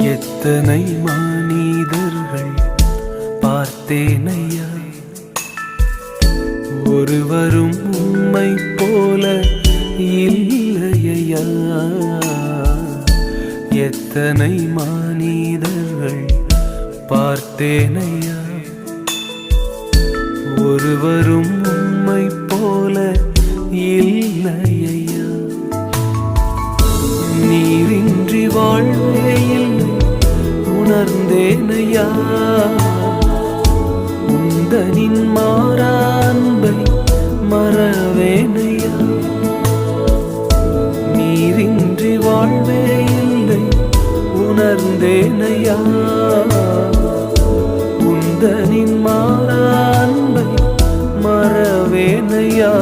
எத்தனை மனிதர்கள் பார்த்தேனையா? ஒருவரும் உம்மை போல இல்லையா எத்தனை மனிதர்கள் பார்த்தேனையா? ஒருவரும் உம்மை போல இல்லையா நீரின்றி வாழ் உணர்ந்தேனையா? உந்தனின் மாறான்பை மறவேனையா? நீரின்றி வாழ்வே இல்லை உணர்ந்தேனையா? உந்தனின் மாறான்பை மறவேனையா?